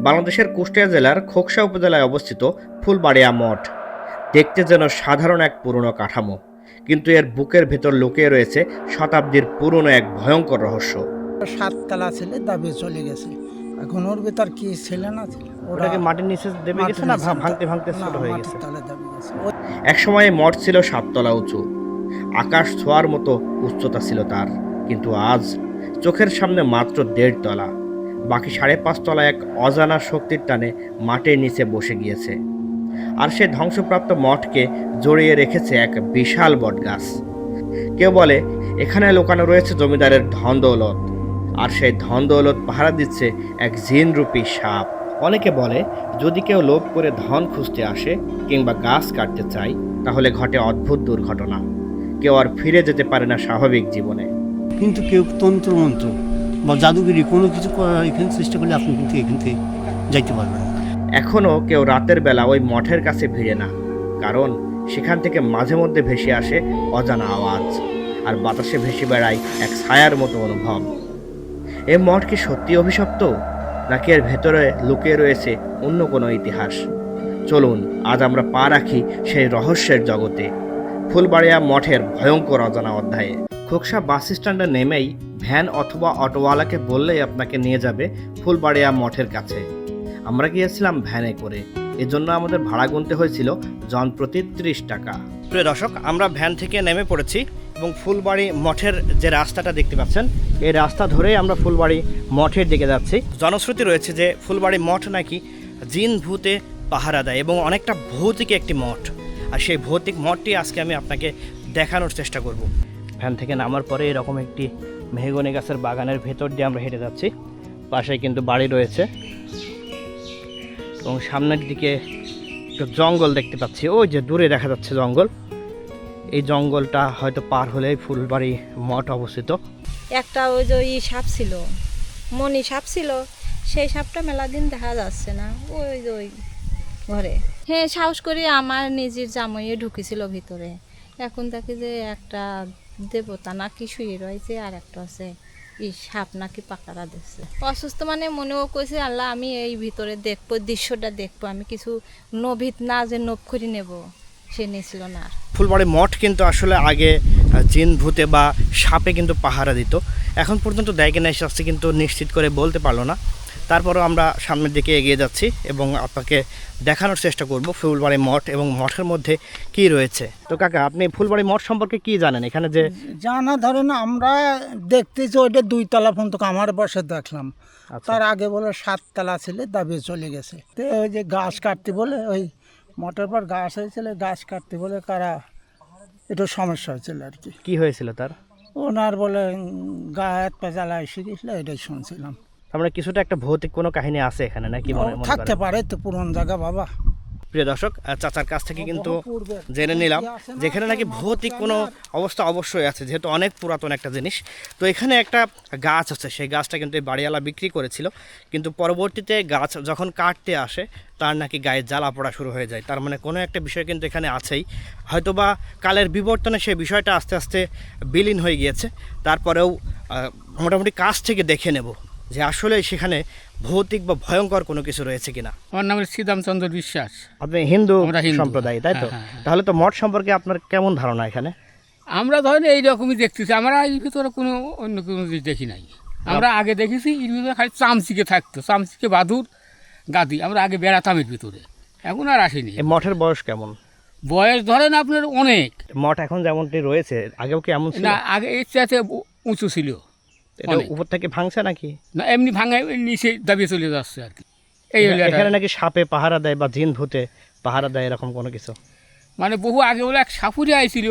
বাংলাদেশের কুষ্টিয়া জেলার খোকসা উপজেলায় অবস্থিত ফুলবাড়িয়া মঠ। দেখতে যেন সাধারণ এক পুরনো কাঠামো কিন্তু এর বুকের ভেতর লুকিয়ে রয়েছে শতাব্দীর পুরনো এক ভয়ঙ্কর রহস্য। সাততলা ছেলে দাবিয়ে চলে গেছে। এখন ওর ভিতর কি ছেলে না ছিল? ওটাকে মাটির নিচে দেবে গেছে না? ভাঙতে ভাঙতে ছোট হয়ে গেছে। তলে দাবি গেছে। ও- একসময় মঠ ছিল সাততলা উঁচু। আকাশ ছোঁয়ার মতো উচ্চতা ছিল তার কিন্তু আজ চোখের সামনে মাত্র দেড় তলা বাকি সাড়ে পাঁচ তলা এক অজানা শক্তির টানে মাটির নিচে বসে গিয়েছে। আর সে ধ্বংসপ্রাপ্ত মঠকে জড়িয়ে রেখেছে এক বিশাল বটগাছ। কেউ বলে, এখানে লোকানো রয়েছে জমিদারের ধন দৌলত। আর সেই ধন দৌলত পাহারা দিচ্ছে এক জিনরূপী সাপ। অনেকে বলে, যদি কেউ লোভ করে ধন খুঁজতে আসে কিংবা গাছ কাটতে চায়, তাহলে ঘটে অদ্ভুত দুর্ঘটনা। কেউ আর ফিরে যেতে পারে না স্বাভাবিক জীবনে। কিন্তু কেউ তন্ত্র মন্ত্র বা জাদুগিরি কোনো কিছু করার এখানে চেষ্টা করলে আপনি কিন্তু এখান থেকে যাইতে পারবেন। এখনও কেউ রাতের বেলা ওই মঠের কাছে ভিড়ে না, কারণ সেখান থেকে মাঝে মধ্যে ভেসে আসে অজানা আওয়াজ, আর বাতাসে ভেসে বেড়ায় এক ছায়ার মতো অনুভব। এ মঠ কি সত্যি অভিশপ্ত, নাকি এর ভেতরে লুকিয়ে রয়েছে অন্য কোনো ইতিহাস? চলুন, আজ আমরা পা রাখি সেই রহস্যের জগতে, ফুলবাড়িয়া মঠের ভয়ঙ্কর অজানা অধ্যায়ে। খোকসা বাস স্ট্যান্ডে নেমেই ভ্যান অথবা অটোওয়ালাকে বললেই আপনাকে নিয়ে যাবে ফুলবাড়িয়া মঠের কাছে। আমরা গিয়েছিলাম ভ্যানে করে। এজন্য আমাদের ভাড়া গুনতে হয়েছিল জন প্রতি ত্রিশ টাকা। প্রিয় দর্শক, আমরা ভ্যান থেকে নেমে পড়েছি এবং ফুলবাড়ি মঠের যে রাস্তাটা দেখতে পাচ্ছেন, এই রাস্তা ধরেই আমরা ফুলবাড়ি মঠের দিকে যাচ্ছি। জনশ্রুতি রয়েছে যে ফুলবাড়ি মঠ নাকি জিন ভূতে পাহারা দেয় এবং অনেকটা ভৌতিক একটি মঠ। আর সেই ভৌতিক মঠটি আজকে আমি আপনাকে দেখানোর চেষ্টা করব। ভ্যান থেকে নামার পরে এরকম একটি মেহগনি গাছের বাগানের ভেতর দিয়ে আমরা হেঁটে যাচ্ছি। পাশে কিন্তু বাড়ি রয়েছে। এবং সামনের দিকে একটু জঙ্গল দেখতে পাচ্ছি। ওই যে দূরে দেখা যাচ্ছে জঙ্গল। এই জঙ্গলটা হয়তো পার হলেই ফুলবাড়ি মঠ অবস্থিত। একটা ওই যে ই সাপ ছিল। মনি সাপ ছিল। সেই সাপটা মেলা দিন দেখা যাচ্ছে না। ওই যে ওই ঘরে। হ্যাঁ সাহস করে আমার নিজের জামাইয়ে ঢুকেছিল ভিতরে। এখন দেখি যে একটা দেবতা নাকি শুয়ে রয়েছে আর একটা আছে ই সাপ নাকি পাকারা দিচ্ছে অসুস্থ মানে মনেও কইছে, আল্লাহ, আমি এই ভিতরে দেখব, দৃশ্যটা দেখব, আমি কিছু নভিত না যে নভ করে নেব। সে নিয়েছিল না ফুলবাড়ি মঠ কিন্তু আসলে আগে জিন ভূতে বা সাপে কিন্তু পাহারা দিত। এখন পর্যন্ত দেয় কিনা কিন্তু নিশ্চিত করে বলতে পারল না। তারপরও আমরা সামনের দিকে এগিয়ে যাচ্ছি এবং আপনাকে দেখানোর চেষ্টা করব ফুলবাড়ি মঠ এবং মঠের মধ্যে কি রয়েছে। তো কাকা আপনি ফুলবাড়ি মঠ সম্পর্কে কি জানেন? এখানে যে জানা ধরেন আমরা দেখতেছি ওইটা দুই তলা পর্যন্ত আমার বসে দেখলাম। আচ্ছা। তার আগে বলে সাততলা ছেলে দাবিয়ে চলে গেছে। তো ওই যে গাছ কাটতে বলে ওই মঠের পর গাছ হয়েছিল গাছ কাটতে বলে কারা একটু সমস্যা হয়েছিল আর কি। কি হয়েছিল তার? ওনার বলে গা হাত পা জ্বালা এসে গেছিল এটাই শুনছিলাম। তার মানে কিছুটা একটা ভৌতিক কোনো কাহিনী আছে এখানে নাকি মনে মনে থাকতে পারে তো পুরন জায়গা বাবা। প্রিয় দর্শক চাচার কাছ থেকে কিন্তু জেনে নিলাম যেখানে নাকি ভৌতিক কোনো অবস্থা অবশ্যই আছে যেহেতু অনেক পুরাতন একটা জিনিস। তো এখানে একটা গাছ আছে সেই গাছটা কিন্তু এই বাড়িওয়ালা বিক্রি করেছিল। কিন্তু পরবর্তীতে গাছ যখন কাটতে আসে তার নাকি গায়ে জ্বালা পড়া শুরু হয়ে যায়। তার মানে কোনো একটা বিষয় কিন্তু এখানে আছেই। হয়তোবা কালের বিবর্তনে সেই বিষয়টা আস্তে আস্তে বিলীন হয়ে গিয়েছে। তারপরেও মোটামুটি কাছ থেকে দেখে নেব। যে আসলে সেখানে ভৌতিক বা ভয়ঙ্কর কোনো কিছু রয়েছে কিনা। আমার নাম শ্রীরামচন্দ্র বিশ্বাস। আপনি হিন্দু সম্প্রদায় তাই তো? হ্যাঁ, হ্যাঁ, হ্যাঁ। তাহলে তো মঠ সম্পর্কে আপনার কেমন ধারণা এখানে? আমরা ধরেন এই রকমই দেখতেছি আমরা এর ভিতরে কোনো অন্য কোনো জিনিস দেখি নাই। আমরা আগে দেখেছি এর ভিতরে খালি চামচিকে থাকতো চামচিকে বাদুর গাদি। আমরা আগে বেড়াতাম এর ভিতরে এখন আর আসেনি। মঠের বয়স কেমন? বয়স ধরেন আপনার অনেক। মঠ এখন যেমনটি রয়েছে আগেও কি এমন ছিল? না আগে এর চাইতে উঁচু ছিল। এটা উপর থেকে ভাঙছে নাকি? না এমনি ভাঙায় নিচে দাবিয়ে চলে যাচ্ছে আর কি। এই হলো এখানে নাকি সাপে পাহারা দেয় বা জিন ভূতে পাহারা দেয় এরকম কোনো কিছু? মানে বহু আগে বলে এক সাপুরে আইছিল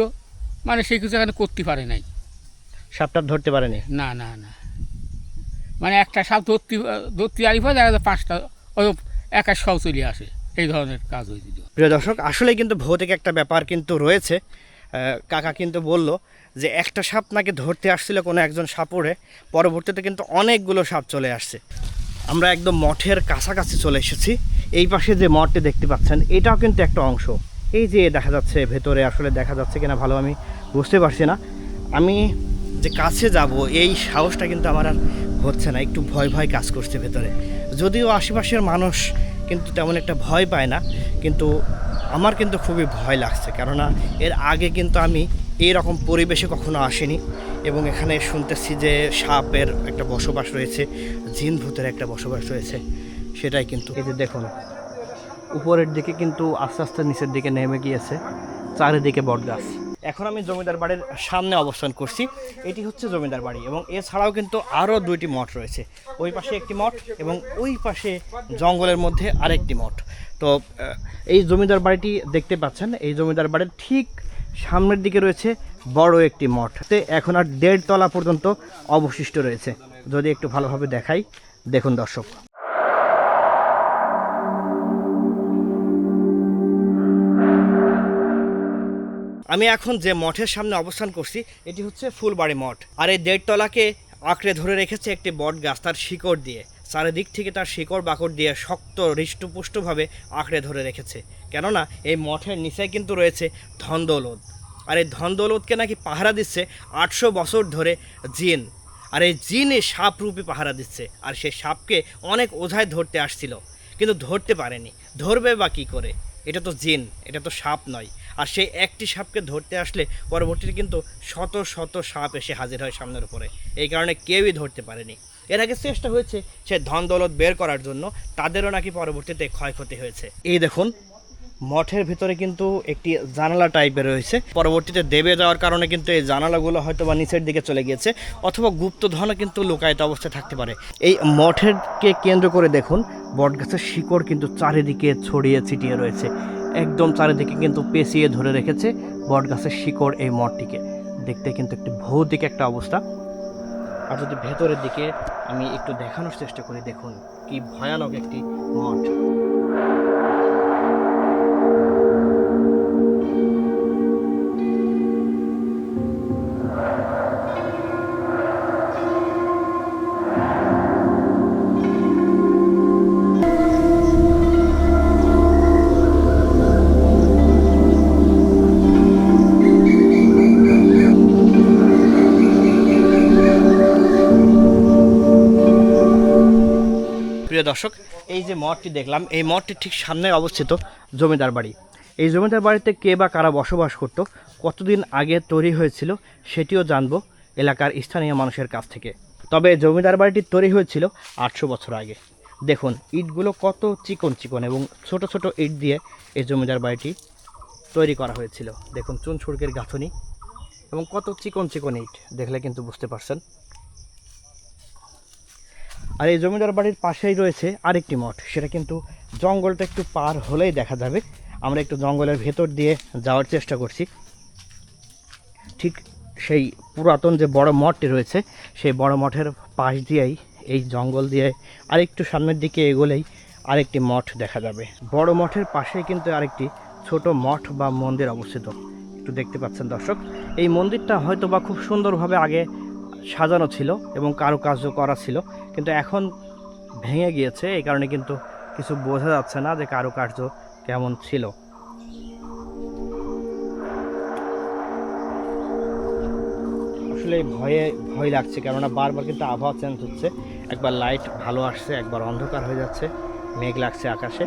মানে সে কিছু এখানে করতে পারে নাই। সাপটা ধরতে পারেনি? না না না। মানে একটা সাপ ধরতে ধরতে আরি পর দেখা যায় পাঁচটা ওই একা সব চলে আসে। এই ধরনের কাজ হয়েছিল। প্রিয় দর্শক আসলে কিন্তু ভৌতিক একটা ব্যাপার কিন্তু রয়েছে। কাকা কিন্তু বলল যে একটা সাপ নাকি ধরতে আসছিল কোনো একজন সাপুরে, পরবর্তীতে কিন্তু অনেকগুলো সাপ চলে আসছে। আমরা একদম মঠের কাছাকাছি চলে এসেছি। এই পাশে যে মঠটি দেখতে পাচ্ছেন, এটাও কিন্তু একটা অংশ। এই যে দেখা যাচ্ছে, ভেতরে আসলে দেখা যাচ্ছে কিনা ভালো আমি বুঝতে পারছি না। আমি যে কাছে যাব, এই সাহসটা কিন্তু আমার আর হচ্ছে না। একটু ভয় ভয় কাজ করছে ভেতরে। যদিও আশেপাশের মানুষ কিন্তু তেমন একটা ভয় পায় না, কিন্তু আমার কিন্তু খুবই ভয় লাগছে। কেননা এর আগে কিন্তু আমি এই রকম পরিবেশে কখনো আসেনি এবং এখানে শুনতেছি যে সাপের একটা বসবাস রয়েছে জিন ভূতের একটা বসবাস রয়েছে সেটাই কিন্তু। এই যে দেখুন উপরের দিকে কিন্তু আস্তে আস্তে নিচের দিকে নেমে গিয়েছে চারিদিকে বটগাছ। এখন আমি জমিদার বাড়ির সামনে অবস্থান করছি এটি হচ্ছে জমিদার বাড়ি এবং এছাড়াও কিন্তু আরও দুইটি মঠ রয়েছে ওই পাশে একটি মঠ এবং ওই পাশে জঙ্গলের মধ্যে আরেকটি মঠ। তো এই জমিদার বাড়িটি দেখতে পাচ্ছেন এই জমিদার বাড়ির ঠিক সামনের দিকে রয়েছে বড় একটি মঠ। তে এখন আর দেড় তলা পর্যন্ত অবশিষ্ট রয়েছে। যদি একটু ভালোভাবে দেখাই, দেখুন দর্শক। আমি এখন যে মঠের সামনে অবস্থান করছি, এটি হচ্ছে ফুলবাড়ি মঠ। আর এই দেড়তলাকে আঁকড়ে ধরে রেখেছে একটি বট গাছ তার শিকড় দিয়ে। চারিদিক থেকে তার শিকড় বাকড় দিয়ে শক্ত, হৃষ্টপুষ্টভাবে আঁকড়ে ধরে রেখেছে। কেননা এই মঠের নিচে কিন্তু রয়েছে ধনদৌলত আর এই ধনদৌলতকে নাকি পাহারা দিচ্ছে আটশো বছর ধরে জিন। আর এই জিন এই সাপ রূপে পাহারা দিচ্ছে। আর সেই সাপকে অনেক ওঝায় ধরতে আসছিল, কিন্তু ধরতে পারেনি। ধরবে বা কী করে? এটা তো জিন, এটা তো সাপ নয়। আর সেই একটি সাপকে ধরতে আসলে পরবর্তীতে কিন্তু শত শত সাপ এসে হাজির হয় সামনের উপরে। এই কারণে কেউই ধরতে পারেনি। এর আগে চেষ্টা হয়েছে সে ধন দৌলত বের করার জন্য, তাদেরও নাকি পরবর্তীতে ক্ষয়ক্ষতি হয়েছে। এই দেখুন মঠের ভিতরে কিন্তু একটি জানালা টাইপের রয়েছে। পরবর্তীতে দেবে যাওয়ার কারণে কিন্তু এই জানালাগুলো হয়তো বা নিচের দিকে চলে গিয়েছে, অথবা গুপ্তধনও কিন্তু লুকায়িত অবস্থায় থাকতে পারে। এই মঠেরকে কেন্দ্র করে দেখুন, বটগাছের শিকড় কিন্তু চারিদিকে ছড়িয়ে ছিটিয়ে রয়েছে। একদম চারিদিকে কিন্তু পেঁচিয়ে ধরে রেখেছে বটগাছের শিকড় এই মঠটিকে। দেখতে কিন্তু একটি ভৌতিক একটা অবস্থা। আর যদি ভেতরের দিকে আমি একটু দেখানোর চেষ্টা করি, দেখুন কি ভয়ানক একটি মঠ। দর্শক, এই যে মঠটি দেখলাম, এই মঠটি ঠিক সামনে অবস্থিত জমিদার বাড়ি। এই জমিদার বাড়িতে কে বা কারা বসবাস করত, কতদিন আগে তৈরি হয়েছিল, সেটিও জানব এলাকার স্থানীয় মানুষের কাছ থেকে। তবে জমিদার বাড়িটি তৈরি হয়েছিল আটশো বছর আগে। দেখুন, ইটগুলো কত চিকন চিকন এবং ছোট ছোট ইট দিয়ে এই জমিদার বাড়িটি তৈরি করা হয়েছিল। দেখুন চুন ছুড়কের গাঁথনি এবং কত চিকন চিকন ইট, দেখলে কিন্তু বুঝতে পারছেন। আর এই জমিদার বাড়ির পাশেই রয়েছে আরেকটি মঠ। সেটা কিন্তু জঙ্গলটা একটু পার হলেই দেখা যাবে। আমরা একটু জঙ্গলের ভেতর দিয়ে যাওয়ার চেষ্টা করছি। ঠিক সেই পুরাতন যে বড় মঠটি রয়েছে, সেই বড় মঠের পাশ দিয়েই, এই জঙ্গল দিয়ে আরেকটু সামনের দিকে এগোলেই আরেকটি মঠ দেখা যাবে। বড় মঠের পাশেই কিন্তু আরেকটি ছোট মঠ বা মন্দির অবস্থিত। একটু দেখতে পাচ্ছেন দর্শক, এই মন্দিরটা হয়তো বা খুব সুন্দরভাবে আগে সাজানো ছিল এবং কারুকার্য করা ছিল, কিন্তু এখন ভেঙে গিয়েছে। এই কারণে কিন্তু কিছু বোঝা যাচ্ছে না যে কারুকার্য কেমন ছিল। আসলে ভয়ে, ভয় লাগছে, কেননা বারবার কিন্তু আবহাওয়া চেঞ্জ হচ্ছে। একবার লাইট ভালো আসছে, একবার অন্ধকার হয়ে যাচ্ছে, মেঘ লাগছে আকাশে।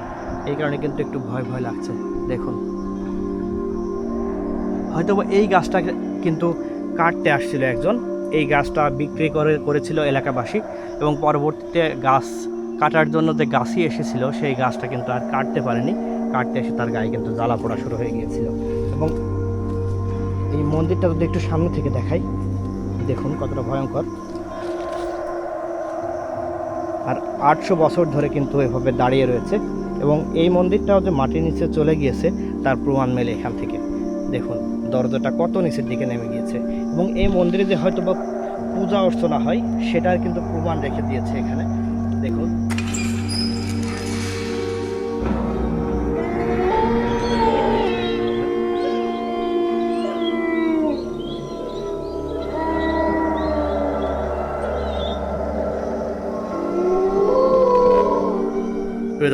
এই কারণে কিন্তু একটু ভয় ভয় লাগছে। দেখুন। হয়তো এই গাছটা কিন্তু কাটতে আসছিল একজন। এই গাছটা বিক্রি করে, করেছিল এলাকাবাসী এবং পরবর্তীতে গাছ কাটার জন্য যে গাছই এসেছিল, সেই গাছটা কিন্তু আর কাটতে পারেনি। কাটতে এসে তার গায়ে কিন্তু জ্বালা পোড়া শুরু হয়ে গিয়েছিল। এবং এই মন্দিরটা যদি একটু সামনে থেকে দেখাই, দেখুন কতটা ভয়ঙ্কর। আর আটশো বছর ধরে কিন্তু এভাবে দাঁড়িয়ে রয়েছে এবং এই মন্দিরটাও যে মাটির নিচে চলে গিয়েছে, তার প্রমাণ মেলে এখান থেকে। দেখুন, দরজাটা কত নিচের দিকে নেমে গিয়েছে। এবং এই মন্দিরে যে হয়তো বা পূজা অর্চনা হয়, সেটার কিন্তু প্রমাণ রেখে দিয়েছে এখানে। দেখুন।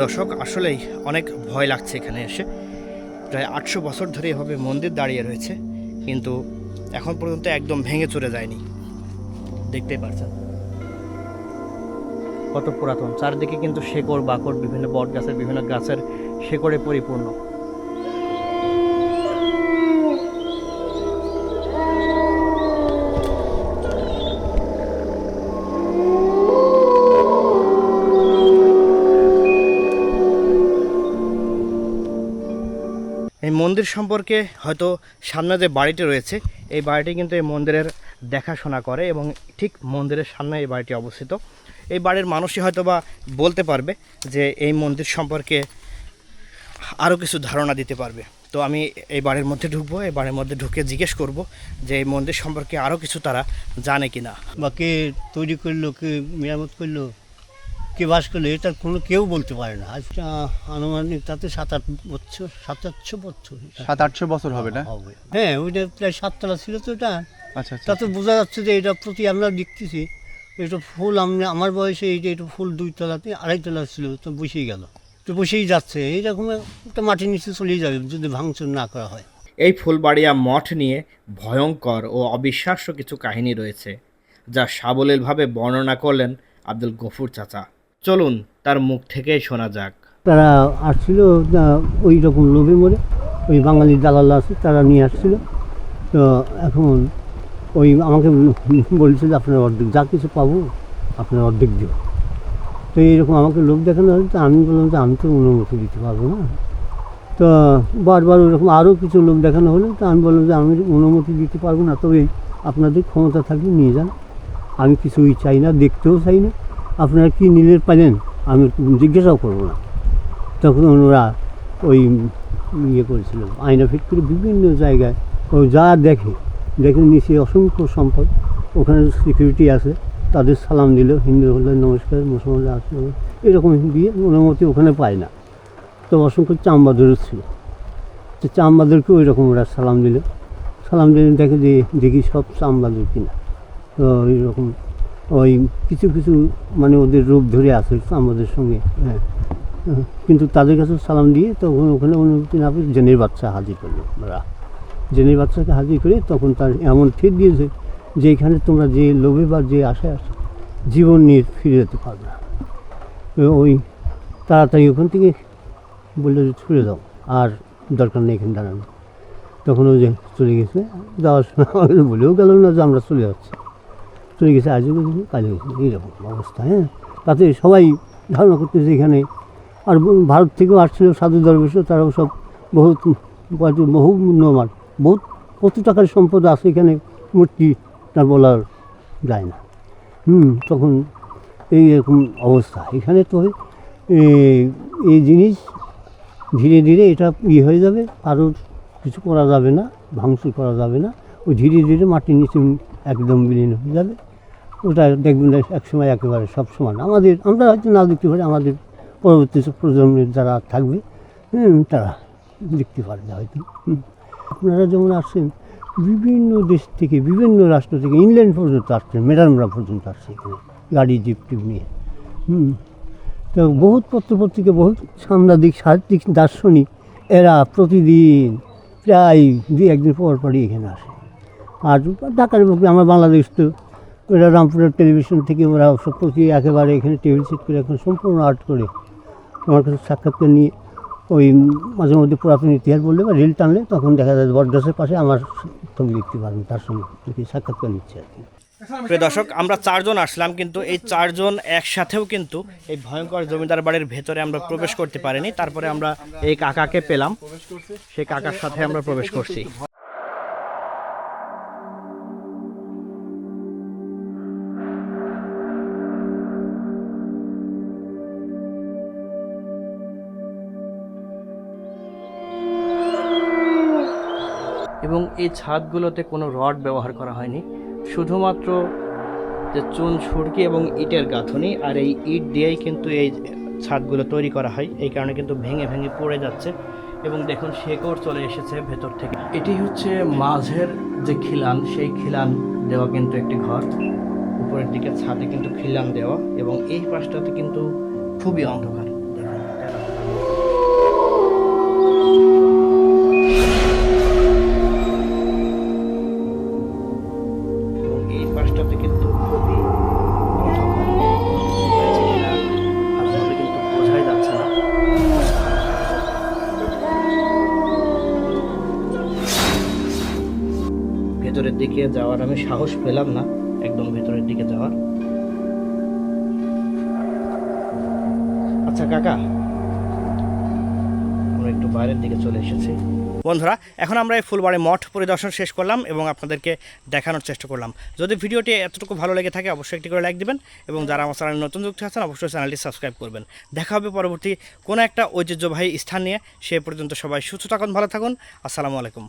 দর্শক, আসলেই অনেক ভয় লাগছে এখানে এসে। প্রায় আটশো বছর ধরে এভাবে মন্দির দাঁড়িয়ে রয়েছে, কিন্তু এখন পর্যন্ত একদম ভেঙে চলে যায়নি। দেখতেই পারছেন। কত পুরাতন। চারদিকে কিন্তু শেকড় বাকড় বিভিন্ন বট গাছের বিভিন্ন গাছের শেকড়ে পরিপূর্ণ। এই মন্দির সম্পর্কে হয়তো সামনে যে বাড়িটি রয়েছে এই বাড়িটি কিন্তু এই মন্দিরের দেখাশোনা করে এবং ঠিক মন্দিরের সামনে এই বাড়িটি অবস্থিত। এই বাড়ির মানুষই হয়তো বা বলতে পারবে যে এই মন্দির সম্পর্কে আরও কিছু ধারণা দিতে পারবে। তো আমি এই বাড়ির মধ্যে ঢুকবো, এই বাড়ির মধ্যে ঢুকে জিজ্ঞেস করব যে এই মন্দির সম্পর্কে আরও কিছু তারা জানে কি না বা কে তৈরি করল কে, মেরামত করল? কে বাস করল এটা কোনো কেউ বলতে পারে না। আজ আনুমানিক তাতে সাত আট বছর সাত আটশো বছর সাত আটশো বছর হবে না? হবে। হ্যাঁ ওইটা প্রায় সাততলা ছিল তো এটা। আচ্ছা আচ্ছা তাতে বোঝা যাচ্ছে যে এটা প্রতি আমরা দেখতেছি এটা ফুল আমরা আমার বয়সে এই যে এটা ফুল দুই তলাতে আড়াই তলা ছিল তো বসেই গেল। তো বসেই যাচ্ছে। এইরকম একটা মাটির নিচে চলেই যাবে যদি ভাঙচুর না করা হয়। এই ফুলবাড়িয়া মঠ নিয়ে ভয়ঙ্কর ও অবিশ্বাস্য কিছু কাহিনী রয়েছে যা সাবলীলভাবে বর্ণনা করলেন আব্দুল গফুর চাচা। চলুন, তার মুখ থেকেই শোনা যাক। তারা আসছিল ওই রকম লোভে মরে, ওই বাঙালি দালাল আছে, তারা নিয়ে আসছিল। তো এখন ওই আমাকে বলছিল আপনার অর্ধেক যা কিছু পাবো, আপনার অর্ধেক দেব তো এইরকম আমাকে লোভ দেখানো হয়েছে, তো আমি বললাম যে, আমি তো অনুমতি দিতে পারব না। তো বারবার ওইরকম আরও কিছু লোভ দেখানো হলো, তো আমি বললাম যে, আমি অনুমতি দিতে পারব না। তবে আপনাদের ক্ষমতা থাকলে নিয়ে যান। আমি কিছুই চাই না, দেখতেও চাই না। আপনারা কি নিলে পারেন আমি জিজ্ঞাসাও করব না। তখন ওরা ওই ইয়ে করেছিল, আয়না ফিট করে বিভিন্ন জায়গায় ও যা দেখে দেখে নিচে অসংখ্য সম্পদ। ওখানে সিকিউরিটি আছে, তাদের সালাম দিল, হিন্দু হলে নমস্কার, মুসলমান আসলে এরকম দিয়ে অনুমতি ওখানে পায় না। তো অসংখ্য চাম্বাদুরও ছিল। তো চাম্বাদুরকে ওই রকম ওরা সালাম দিল। সালাম দিলে দেখে যে দেখি সব চাম্বাদুর কিনা। তো এইরকম ওই কিছু কিছু মানে ওদের রূপ ধরে আছে আমাদের সঙ্গে হ্যাঁ। হ্যাঁ, কিন্তু তাদের কাছে সালাম দিয়ে তখন ওখানে অনুমতি না পেয়ে জেনের বাচ্চা হাজির করল ওরা। জেনের বাচ্চাকে হাজির করে তখন তার এমন ঠিক দিয়েছে যে এখানে তোমরা যে লোভে বা যে আশায় আসো জীবন নিয়ে ফিরে যেতে পারবে না। ওই তাড়াতাড়ি ওখান থেকে বলল যে ছুড়ে দাও আর দরকার নেই এখানে দাঁড়ানো তখন ওই যে চলে গেছে যাওয়ার সময় বলেও গেল না যে আমরা চলে যাচ্ছি। চলে গেছে, আজও গেছে গেছে এইরকম অবস্থা হ্যাঁ? তাতে সবাই ধারণা করতেছে এখানে। আর ভারত থেকেও আসছিল সাধু দরবেশও তারাও সব বহুত বহু মূল্যমান বহুত কত টাকার সম্পদ আছে এখানে, মূর্তি তার বলার যায় না। হুম, তখন এই এরকম অবস্থা। এখানে তো এই- জিনিস ধীরে ধীরে এটা ইয়ে হয়ে যাবে, আরও কিছু করা যাবে না, ভাঙচুর করা যাবে না। ওই ধীরে ধীরে মাটির নিচে একদম বিলীন হয়ে যাবে। ওটা দেখবেন এক সময় একেবারে সব সমান। আমাদের, আমরা হয়তো না দেখতে পারি আমাদের পরবর্তী প্রজন্মের যারা থাকবে তারা দেখতে পারবে হয়তো। আপনারা যেমন আসছেন, বিভিন্ন দেশ থেকে, বিভিন্ন রাষ্ট্র থেকে, ইংল্যান্ড পর্যন্ত আসছেন ম্যাডামরা পর্যন্ত আসছে এখানে, গাড়ি, জিপ, টিপ নিয়ে। হুম। তো বহুত পত্রপত্রিকা, বহুত সাংবাদিক, সাহিত্যিক, দার্শনিক, এরা প্রতিদিন প্রায় দুই একদিন পর পরই এখানে আসে। আর ঢাকার বুকে আমার বাংলাদেশ তো, ওরা রামপুরের টেলিভিশন থেকে ওরা সব প্রতি একেবারে এখানে টেবিল সেট করে এখন সম্পূর্ণ আর্ট করে। আমার কাছে সাক্ষাৎকার নিয়ে ওই মাঝে মধ্যে পুরাতন ইতিহাস বললে বা রেল টানলে তখন দেখা যায় বটগাছের পাশে আমার ছবি দেখতে পারবেন তার সঙ্গে সাক্ষাৎকার নিচ্ছে আর কি। প্রিয় দর্শক, আমরা চারজন আসলাম, কিন্তু এই চারজন একসাথেও কিন্তু এই ভয়ঙ্কর জমিদার বাড়ির ভেতরে আমরা প্রবেশ করতে পারিনি। তারপরে আমরা এই কাকাকে পেলাম। সেই কাকার সাথে আমরা প্রবেশ করছি। এবং এই ছাদগুলোতে কোনো রড ব্যবহার করা হয়নি। শুধুমাত্র যে চুন, সুরকি এবং ইটের গাঁথনি আর এই ইট দিয়েই কিন্তু এই ছাদগুলো তৈরি করা হয়। এই কারণে কিন্তু ভেঙে ভেঙে পড়ে যাচ্ছে এবং দেখুন শেকড় চলে এসেছে ভেতর থেকে। এটি হচ্ছে মাঝের যে খিলান, সেই খিলান দেওয়া কিন্তু একটি ঘর। উপরের দিকে ছাদে কিন্তু খিলান দেওয়া এবং এই পাশটাতে কিন্তু খুবই অন্ধকার। দিকে যাওয়ার আমি সাহস পেলাম না, একদম ভেতরের দিকে যাওয়ার। আচ্ছা কাকা, আমরা একটু বাইরের দিকে চলে এসেছি। বন্ধুরা, এখন আমরা এই ফুলবাড়ি মঠ পরিদর্শন শেষ করলাম এবং আপনাদেরকে দেখানোর চেষ্টা করলাম। যদি ভিডিওটি এতটুকু ভালো লেগে থাকে, অবশ্যই একটি করে লাইক দিবেন এবং যারা আমার চ্যানেলে নতুন যুক্ত আছেন, অবশ্যই চ্যানেলটি সাবস্ক্রাইব করবেন। দেখা হবে পরবর্তী কোনো একটা ঐতিহ্যবাহী স্থান নিয়ে। সে পর্যন্ত সবাই সুস্থ থাকুন, ভালো থাকুন। আসসালামু আলাইকুম।